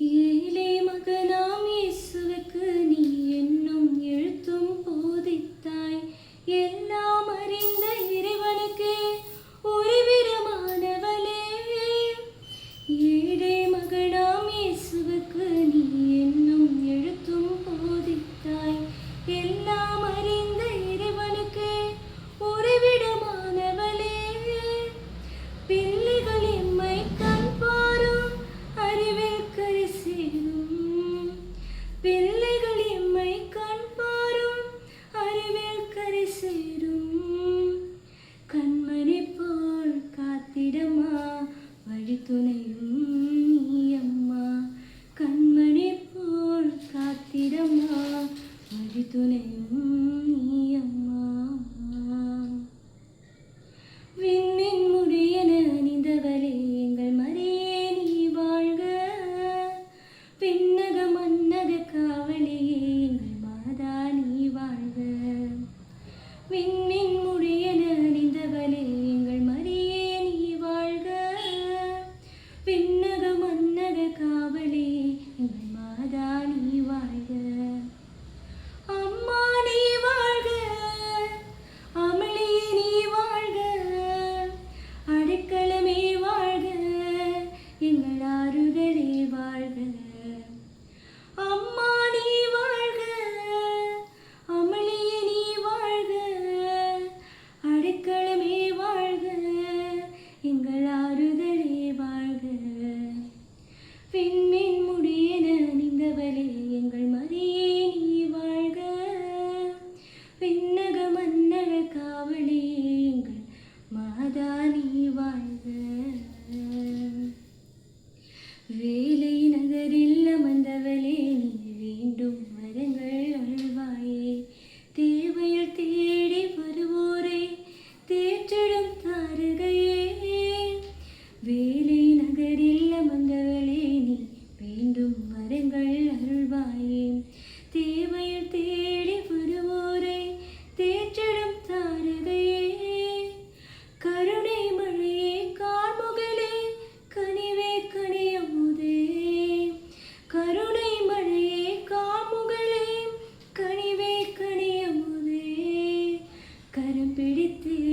ஏழை மகனாம் இயேசுவுக்கு நீ துணையும் நீயம்மா கண்மணி போல் காத்திரம்மா மறு துணையும் நீயம்மா விண்மின் முடியன அணிந்தவளே எங்கள் மறையே நீ வாழ்க. பின்னக மன்னக காவலியே எங்கள் மாதா நீ வாழ்க. விண் நல்ல மங்கவலே நீ வேண்டும் மரங்கள் அருள்வாயே. தேவையில் தேடி வருவோரை தேற்றிடும் தாரதையே கருணை மழையே கார்முகலே கனிவே கனியமுதே. கருணை மழையே கார்முகலே கனிவே கனியமுதே. கரம் பிடித்து